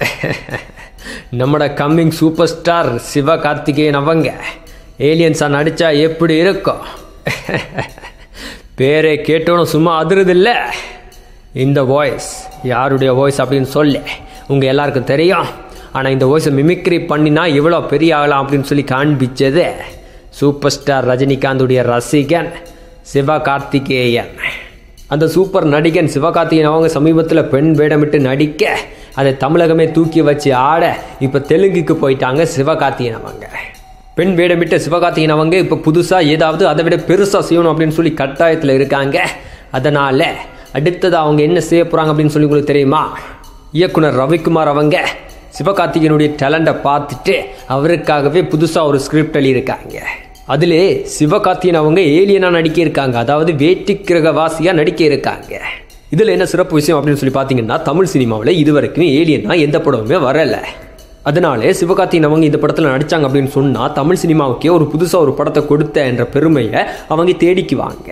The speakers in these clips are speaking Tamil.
நம்மட கம்மிங் சூப்பர் ஸ்டார் சிவகார்த்திகேயன் அவங்க. ஏலியன்ஸாக நடித்தா எப்படி இருக்கும் பேரை கேட்டோன்னு சும்மா அதிருதில்ல. இந்த வாய்ஸ் யாருடைய வாய்ஸ் அப்படின்னு சொல்லி. உங்கள் எல்லாருக்கும் தெரியும். ஆனால் இந்த வாய்ஸை மிமிக்ரி பண்ணினா இவ்வளோ பெரிய ஆகலாம் அப்படின்னு சொல்லி காண்பிச்சது சூப்பர் ஸ்டார் ரஜினிகாந்துடைய ரசிகன் சிவகார்த்திகேயன். அந்த சூப்பர் நடிகன் சிவகார்த்திகேயன் அவங்க சமீபத்தில் பெண் வேடமிட்டு நடிக்க அதை தமிழகமே தூக்கி வச்சு ஆட இப்போ தெலுங்குக்கு போயிட்டாங்க சிவகார்த்திகேயன் அவங்க பெண் வேடமிட்ட சிவகார்த்திகேயன் அவங்க இப்போ புதுசாக ஏதாவது அதை விட பெருசாக செய்யணும் அப்படின்னு சொல்லி கட்டாயத்தில் இருக்காங்க. அதனால் அடுத்தது அவங்க என்ன செய்ய போகிறாங்க அப்படின்னு சொல்லி உங்களுக்கு தெரியுமா? இயக்குனர் ரவிக்குமார் அவங்க சிவகார்த்திகேயனுடைய டேலண்ட்டை பார்த்துட்டு அவருக்காகவே புதுசாக ஒரு ஸ்கிரிப்ட் எழுதியிருக்காங்க. அதிலே சிவகார்த்திகேயன் அவங்க ஏலியனாக நடிக்க இருக்காங்க அதாவது வேட்டி கிரகவாசியாக நடிக்க இருக்காங்க இதில் என்ன சிறப்பு விஷயம் அப்படின்னு சொல்லி பார்த்தீங்கன்னா தமிழ் சினிமாவில் இது வரைக்கும் ஏலியனா எந்த படமுமே வரலை. அதனாலே சிவகார்த்திகன் அவங்க இந்த படத்தில் நடித்தாங்க அப்படின்னு சொன்னால் தமிழ் சினிமாவுக்கே ஒரு புதுசாக ஒரு படத்தை கொடுத்த என்ற பெருமையை அவங்க தேடிக்குவாங்க.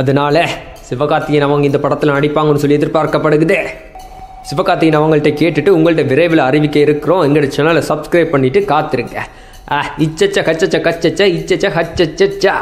அதனால சிவகார்த்திகேயன் அவங்க இந்த படத்தில் நடிப்பாங்கன்னு சொல்லி எதிர்பார்க்கப்படுகுது. சிவகார்த்திகேயன் அவங்கள்ட்ட கேட்டுட்டு உங்கள்ட்ட விரைவில் அறிவிக்க இருக்கிறோம். எங்களோட சேனலை சப்ஸ்கிரைப் பண்ணிவிட்டு காத்திருங்க. இச்சச்ச கச்சச்ச கச்சச்ச இச்சச்ச ஹச்சச்சா